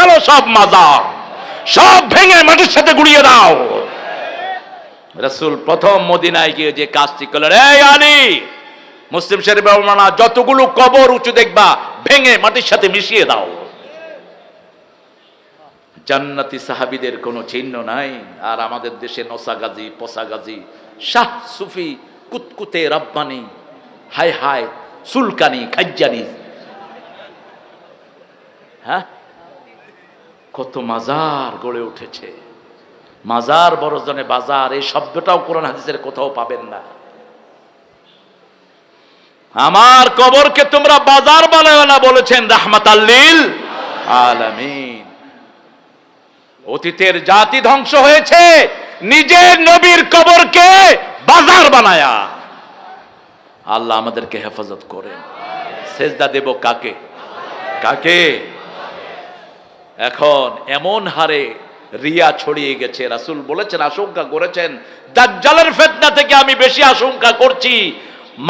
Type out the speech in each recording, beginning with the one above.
ফেলো সব মাজার সব ভেঙে মাটির সাথে গুড়িয়ে দাও। রসুল প্রথম মদিনায় গিয়ে যে কাজটি করলেন, এই আলী, মুসলিম শরীফ বর্ণনা যতগুলো কবর উঁচু দেখবা, ভেঙে মাটির সাথে মিশিয়ে দাও। জান্নাতি সাহাবিদের কোনো চিহ্ন নাই, আর আমাদের দেশে নসাগাজি, পসাগাজি, শাহ সুফি, কুতকুতে রব্বানি, হায় হায়, সুলকানি, খাজ্জানি। হ্যাঁ? কত মাজার গড়ে উঠেছে। মাজার বড়জনে বাজার, এই শব্দটাও কোরআন হাদিসের কোথাও পাবেন না। আমার কবরকে তোমরা বাজার বানায় না বলেছেন রাহমাত আল্লিল আলামিন। অতীতের জাতি ধ্বংস হয়েছে, নিজের নবীর কবরকে বাজার বানায়া। আল্লাহ আমাদেরকে হেফাজত করেন। সেজদা দেব কাকে? কাকে? এখন এমন হারে রিয়া ছড়িয়ে গেছে, রাসূল বলেছেন, আশঙ্কা করেছেন, দাজ্জালের ফেতনা থেকে আমি বেশি আশঙ্কা করছি।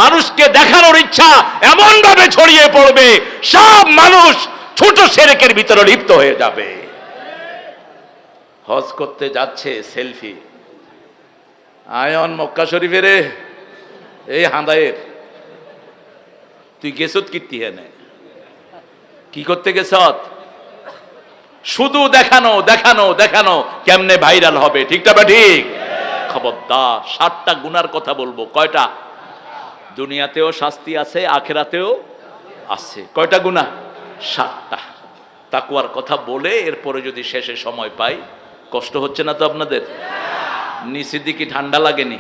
মানুষকে দেখানোর ইচ্ছা এমন ভাবে ছড়িয়ে পড়বে, সব মানুষ ছোট সেরেকের ভিতরে লিপ্ত হয়ে যাবে। হজ করতে যাচ্ছে, সেলফি। আয়ন মক্কা শরীফে রে, এই হাঁদায়ের। তুই গেছত কীর্তি হেনে কি করতে গেছত? শুধু দেখানো দেখানো দেখানো কেমনে ভাইরাল হবে ঠিকটা বা ঠিক? খবরদার, সাতটা গুনার কথা বলব, কয়টা? দুনিয়াতেও শাস্তি আছে, আখেরাতেও আছে। কয়টা গুণা সাতটা। তাকুয়ার কথা বলে এরপরে যদি শেষে সময় পাই, কষ্ট হচ্ছে না তো আপনাদের? নিচের দিকে ঠান্ডা লাগেনি?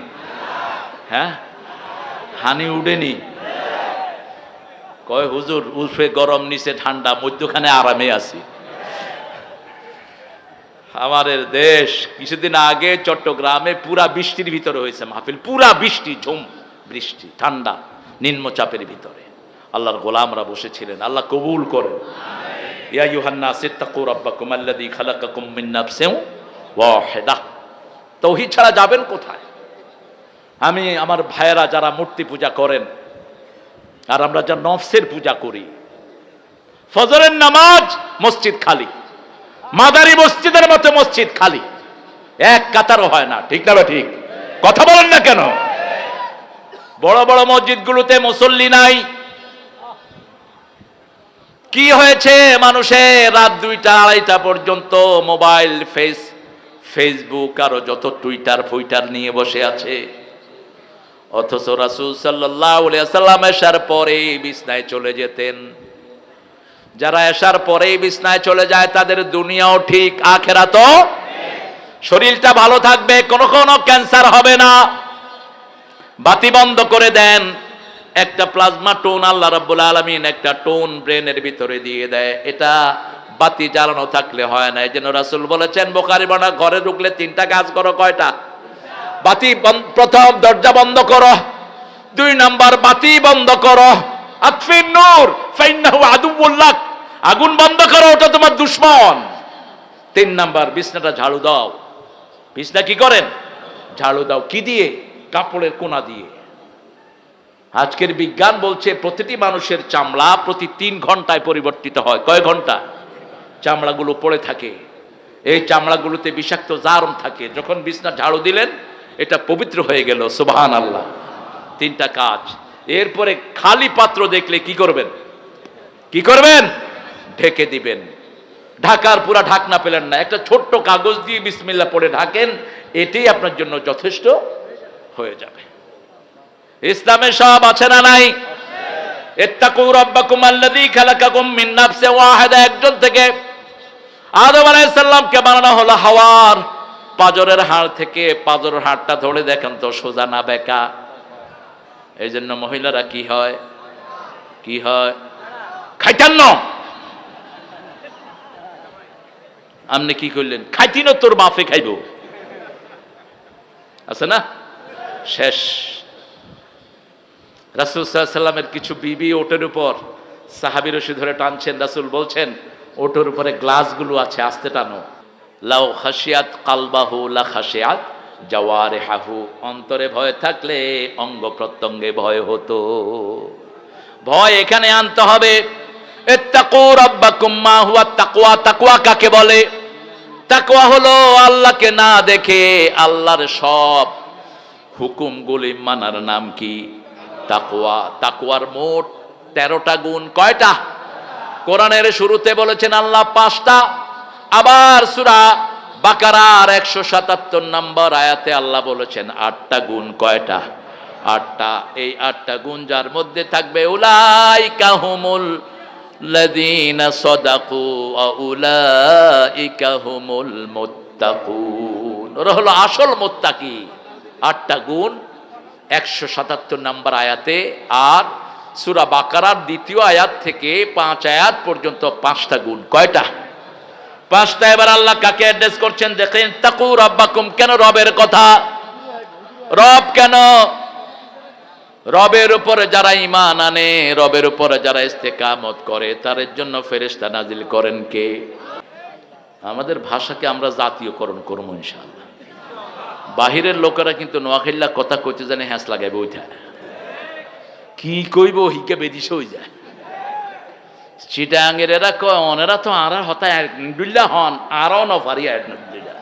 হ্যাঁ? হানি উঠেনি কয়, হুজুর, উল্ফে গরম, নিচে ঠান্ডা, মধ্যখানে আরামে আছি। আমাদের দেশ কিছুদিন আগে চট্টগ্রামে পুরা বৃষ্টির ভিতরে হয়েছে মাহফিল। পুরা বৃষ্টি ঝুম বৃষ্টি ঠান্ডা নিম্নচাপের ভিতরে। আল্লাহর গোলামরা বসেছিলেন। আল্লাহ কবুল করেন। ইয়া ইউহান্না সিত্তাকু রাব্বাকুম আল্লাযী খালাকাকুম মিন নাফসিন ওয়াহিদা। তৌহিদ ছাড়া যাবেন কোথায়? আমি আমার ভাইয়েরা যারা মূর্তি পূজা করেন আর আমরা যা নফসের পূজা করি ফজরের নামাজ মসজিদ খালি। মাদারি মসজিদের মতো মসজিদ খালি। এক কাতারও হয় না, ঠিক না ঠিক? কথা বলেন না কেন? বড় বড় মসজিদগুলোতে মুসল্লি নাই। কি হয়েছে মানুষের রাত দুইটা, আড়াইটা পর্যন্ত মোবাইল, ফেস, ফেসবুক, আরও যত টুইটার, ফুইটার নিয়ে বসে আছে। অথচ রাসুল সাল্লাহ সাল্লাম এসার পরে বিছনায় চলে যেতেন। যারা এসার পরেই বিছনায় চলে যায়, তাদের দুনিয়াও ঠিক আখেরা তো শরীরটা ভালো থাকবে, কোনো কোনো ক্যান্সার হবে না। বাতি বন্ধ করে দেন। একটা প্লাজমা টোন আল্লাহ রাব্বুল আলামিন একটা টোন ব্রেনের ভিতরে দিয়ে দেয়। এটা বাতি জ্বালানো থাকলে হয় না। এই জন্য রাসূল বলেছেন বোকারি বানা ঘরে ঢুকলে তিনটা কাজ করো, কয়টা? বাতি প্রথম দরজা বন্ধ করো। দুই নাম্বার, বাতি বন্ধ করো। আতফিন নূর, ফাইন্নাহু আদুউল্লাহ আগুন বন্ধ করো, ওটা তোমার দুশমন। তিন নাম্বার, বিছনাটা ঝাড়ু দাও। বিছনা কি করেন? ঝাড়ু দাও। কি দিয়ে? কাপড়ের কোনা দিয়ে। আজকের বিজ্ঞান বলছে, প্রতিটি মানুষের চামড়া প্রতি তিন ঘন্টায় পরিবর্তিত হয়। কয় ঘণ্টা? চামড়াগুলো পড়ে থাকে। এই চামড়াগুলোতে বিষাক্ত জারম থাকে। যখন বিছনা ঝাড়ু দিলেন, এটা পবিত্র হয়ে গেল। সুবহান আল্লাহ তিনটা কাজ। এরপরে খালি পাত্র দেখলে কি করবেন? কি করবেন? ঢেকে দিবেন। ঢাকার পুরা ঢাকনা পেলেন না। একটা ছোট্ট কাগজ দিয়ে বিসমিল্লা পড়ে ঢাকেন, এটাই আপনার জন্য যথেষ্ট হয়ে যাবে। ইসলামে সব আছে না নাই? একজন থেকে হলো হাওয়ার। হাড় থেকে পাজরের হাড়টা ধরে দেখেন তো সোজা না বেকা। এই জন্য মহিলারা কি হয়? কি হয়? খাইতান্ন। আপনি কি করলেন? খাইতিন, তোর বাপে খাইব। আছে না? শেষ। রাসুল সাল্লামের কিছু বিবি ওটের উপর সাহাবি রশি ধরে টানছেন। রাসুল বলছেন, ওটের উপরে গ্লাসগুলো আছে, আস্তে টানো। লাউ খাসিয়াত কালবাহু লা খাসিয়াত জাওয়ারে হাহু অন্তরে ভয় থাকলে অঙ্গ প্রত্যঙ্গে ভয় হতো। ভয় এখানে আনতে হবে। কাকে বলে? তাকওয়া হলো আল্লাহকে না দেখে আল্লাহর সব হুকুমগুলি মানার নাম কি? তাকুয়া তাকুয়ার মোট তেরোটা গুণ কয়টা? কোরআনের শুরুতে বলেছেন আল্লাহ পাঁচটা। আবার সুরা বাকারার একশো সাতাত্তর নম্বর আয়াতে আল্লাহ বলেছেন, আটটা গুণ কয়টা? আটটা, এই আটটা গুণ যার মধ্যে থাকবে উলাই কাহুমুল লাদিনা সদাকু উলাইকা হুমুল মুত্তাকুন। ওরা হলো আসল আটটা গুণ, একশো সাতাত্তর নাম্বার আয়াতে আর সুরা বাকারার দ্বিতীয় আয়াত থেকে পাঁচ আয়াত পর্যন্ত পাঁচটা গুণ। কয়টা? পাঁচটা এবার আল্লাহ কাকে অ্যাড্রেস করছেন? দেখেন, তাকু রব্বাকুম, কেন রবের কথা? রব কেন? রবের উপরে যারা ইমান আনে, রবের উপরে যারা ইস্তেকামত করে তাদের জন্য ফেরেশতা নাজিল করেন কে? আমাদের ভাষাকে আমরা জাতীয়করণ করব ইনশাআল্লাহ। বাহিরের লোকেরা কিন্তু নোয়াখিল্লা কথা কইতে জানে, হ্যাঁস লাগাইবে ওইটা কি কইব, হিকে বেদিস হয়ে যায়। চিটাঙ্গের এরা কয় অনেরা তো আরা হতায় ডুল্লা হন আরও ন পারি ডুল্লা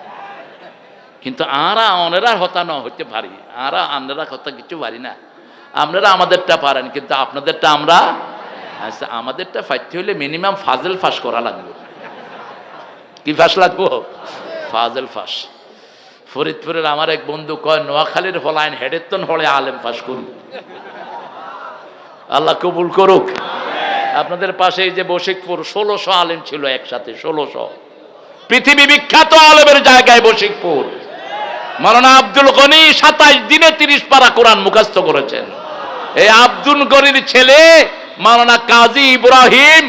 কিন্তু আরা অনেরা হতা ন হইতে পারি আরা আন্নারা হতা কিছু পারি না। আপনারা আমাদেরটা পারেন, কিন্তু আপনাদেরটা আমরা আচ্ছা আমাদেরটা ফাইতে হইলে মিনিমাম ফাজেল ফাঁস করা লাগবে। কি ফাঁস লাগবো? ফাজেল ফাঁস। ফরিদপুরের আমার এক বন্ধু কয়, নোয়াখালীর হলাইন হেডেতন হলে আলেম ফাঁস করুন আল্লাহ কবুল করুক। আপনাদের পাশে যে বশিকপুর, ষোলোশো আলেম ছিল একসাথে, ষোলোশো। পৃথিবী বিখ্যাত আলেমের জায়গায় বশিকপুর। মারানা আব্দুল গনি সাতাইশ দিনে তিরিশ পারা কোরআন মুখস্থ করেছেন। এই আব্দুল গনির ছেলে মারানা কাজী ইব্রাহিম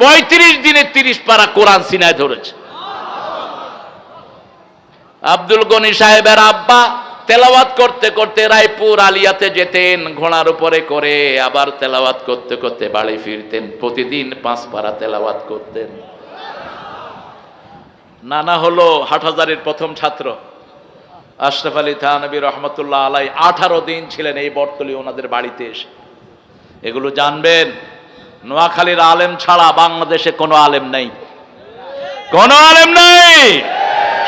পঁয়ত্রিশ দিনে তিরিশ পারা কোরআন সিনায় ধরেছে। আব্দুল গনি সাহেবের আব্বা তেলাওয়াত করতে করতে রায়পুর আলিয়াতে যেতেন, ঘোড়ার উপরে করে আবার তেলাওয়াত করতে করতে বাড়ি ফিরতেন, প্রতিদিন পাঁচ পারা তেলাওয়াত করতেন। নানা হলো হাটহাজারের প্রথম ছাত্র। আশরাফ আলী থানবী রহমতুল্লাহ আলাই আঠারো দিন ছিলেন এই বটতলি ওনাদের বাড়িতে এসে। এগুলো জানবেন, নোয়াখালীর আলেম ছাড়া বাংলাদেশে কোনো আলেম নেই। কোনো আলেম নেই!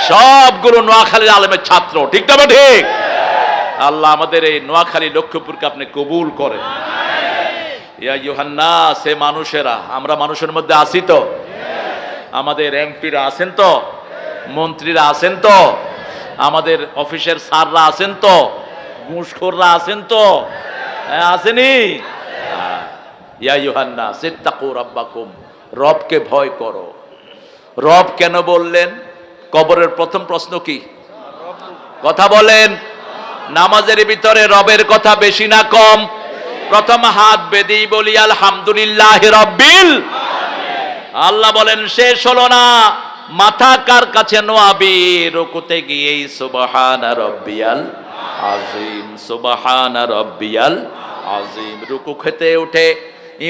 সবগুলো নোয়াখালীর আলেমের ছাত্র ঠিক তবে ঠিক? আল্লাহ আমাদের এই নোয়াখালী লক্ষ্মীপুরকে আপনি কবুল করেন। ইয়া সে মানুষেরা আমরা মানুষের মধ্যে আসি তো? আমাদের এমপিরা আছেন তো? মন্ত্রীরা আছেন তো? আমাদের অফিসের স্যাররা আছেন তো? ঘুষখোররা আছেন তো? হ্যাঁ, আসেনি। ইয়া ইউহান্না সিত্তাকু রাব্বাকুম রবকে ভয় করো। রব কেন বললেন? কবরের প্রথম প্রশ্ন কি? কথা বলেন। নামাজের ভিতরে রবের কথা বেশি না কম? প্রথম হাত বেদি বলি, আলহামদুলিল্লাহ রব্বিল আল্লাহ বলেন, শেষ হলো না। মাথা কার কাছে নোয়াবি? রুকুতে গিয়েই, সুবাহান রব্বিয়াল আজিম সুবহানা রব্বিয়াল আজিম রুকু খেতে উঠে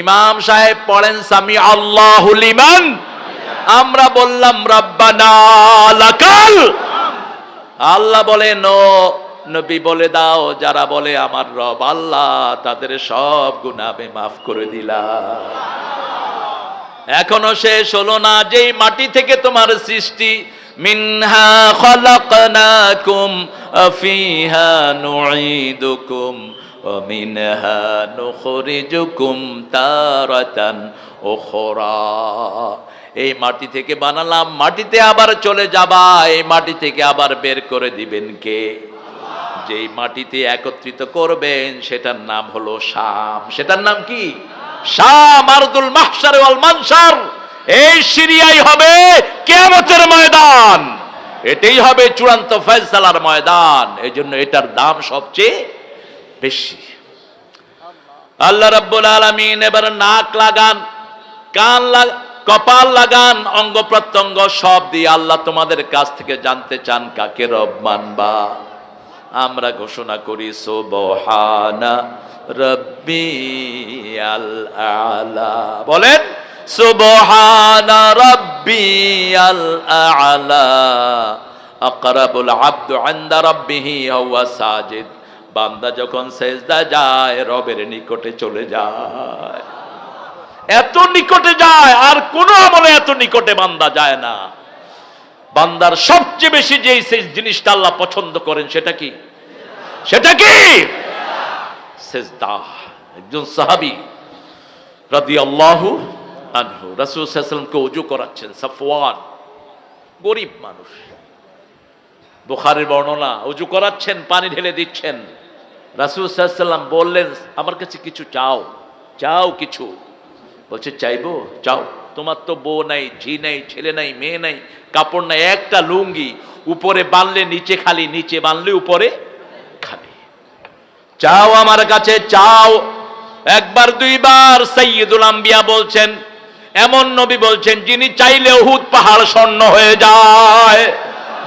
ইমাম সাহেব পড়েন সামি আল্লাহু লিমান আমরা বললাম, রব্বানা লাকাল। আল্লাহ বলে ও নবী বলে দাও, যারা বলে আমার রব আল্লাহ, তাদের সব আমি মাফ করে দিলাম। এখনও শেষ হলো না, যেই মাটি থেকে তোমার সৃষ্টি, মিনহা খলাকনাকুম, ফিহা নুঈদুকুম মিনহা নুখরিজুকুম তারাতান উখরা। এই মাটি থেকে বানালাম, মাটিতে আবার চলে যাবা, এই মাটি থেকে আবার বের করে দিবেন কে? যেই মাটিতে একত্রিত করবেন, সেটার নাম হলো শাম। সেটার নাম কি? শাম, আরদুল মাহশার ওয়াল মানশার এই সিরিয়াই হবে কিয়ামতের ময়দান। এটাই হবে চূড়ান্ত ফয়সালার ময়দান। এই জন্য এটার দাম সবচেয়ে বেশি। আল্লাহ রাব্বুল আলামিন এবার নাক লাগান, কান লাগ কপাল লাগান, অঙ্গ প্রত্যঙ্গ সব দিয়ে আল্লাহ তোমাদের কাছ থেকে জানতে চান কাকে রব মানবা। আমরা ঘোষণা করি, সুবহানা রব্বি আল আলা বলেন, সুবহানা রব্বি আল আলা আকরাবুল আব্দু আন্দা রব্বিহি, হুয়া সাজিদ। বান্দা যখন সেজদা যায়, রবের নিকটে চলে যায়। এত নিকটে যায়, আর কোন আমলে এত নিকটে বান্দা যায় না। বান্দার সবচেয়ে বেশি যে জিনিসটা আল্লাহ পছন্দ করেন, সেটা কি? সেটা কি? সেজদা একজন সাহাবি রাদি আল্লাহু আনহু, রাসুল সাল্লামকে উজু করাচ্ছেন, সাফওয়ান, গরিব মানুষ। বুখারের বর্ণনা উজু করাচ্ছেন, পানি ঢেলে দিচ্ছেন। রাসুল সাল্লাম বললেন, আমার কাছে কিছু চাও চাও কিছু। বলছে, চাইব? চাও। তোমার তো বউ নাই, ঝি নাই, ছেলে নাই, মেয়ে নাই, কাপড় নাই, একটা লুঙ্গি, উপরে বানলে, নিচে খালি, নিচে বানলে উপরে খালি। চাও আমার কাছে, চাও। একবার, দুইবার সৈয়দুল আম্বিয়া বলছেন, এমন নবী বলছেন, যিনি চাইলে উহুদ পাহাড় স্বর্ণ হয়ে যায়,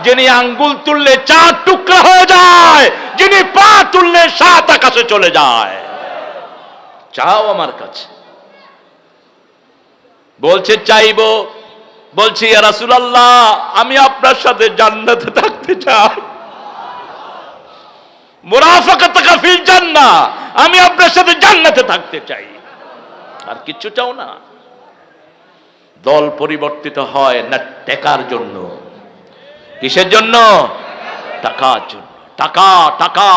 যিনি আঙ্গুল তুললে চার টুকরা হয়ে যায়, যিনি পা তুললে সাত আকাশে চলে যায়। চাও আমার কাছে। বলছে, চাইব। বলছি রাসূলুল্লাহ, আমি আপনার সাথে জান্নাতে থাকতে চাই। জান্নাহ, আমি আপনার সাথে জান্নাতে থাকতে চাই। আর কিচ্ছু চাও না। দল পরিবর্তিত হয় না টেকার জন্য। কিসের জন্য? টাকার জন্য। টাকা টাকা।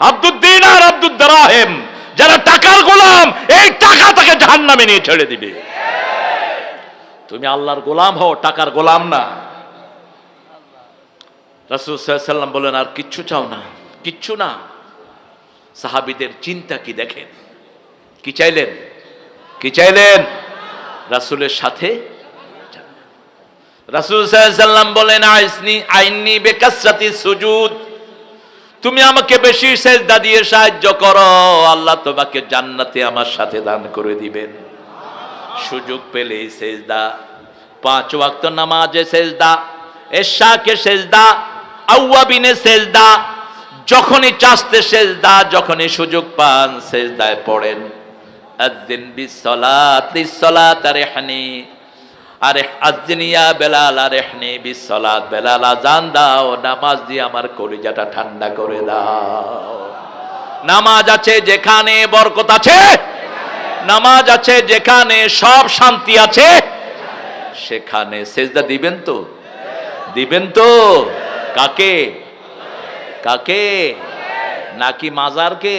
আব্দুদ্দিন আর আব্দুদ দারাহেম যারা টাকার গোলাম, এই টাকা তাকে জাহান্নামে নিয়ে ছেড়ে দিবে। তুমি আল্লাহর গোলাম হও, টাকার গোলাম না। রাসুল সাল্লাম বলেন, আর কিচ্ছু চাও না, কিচ্ছু না। সাহাবিদের চিন্তা কি দেখেন? কি চাইলেন? কি চাইলেন? রাসুলের সাথে রাসুল সাল্লাম বলেন, আইসনি আইনি বেকাসাতি সুজুদ। তুমি আমাকে বেশি দিয়ে সাহায্য করো। আল্লাহ তোমাকে জান্নাতে আমার সাথে দান করে দিবেন। সুযোগ পেলে সেজদা। পাঁচ ওয়াক্ত নামাজে সেজদা, এশাকে সেজদা, আউয়াবিনে সেজদা, যখনই চাস্তে সেজদা, যখনই সুযোগ পান সেজদায় পড়েন। বিসসালাত লিসসালাত আরহানি, আরে আজদিনিয়া বেলাল আরহানি, বিসসালাত বেলাল আজান দাও, নামাজ দিয়ে আমার কলিজাটা ঠান্ডা করে দাও। নামাজ আছে যেখানে বরকত আছে নামাজ আছে, যেখানে সব শান্তি আছে, সেখানে সেজদা দিবেন তো? দিবেন তো? কাকে? কাকে? নাকি মাজারকে?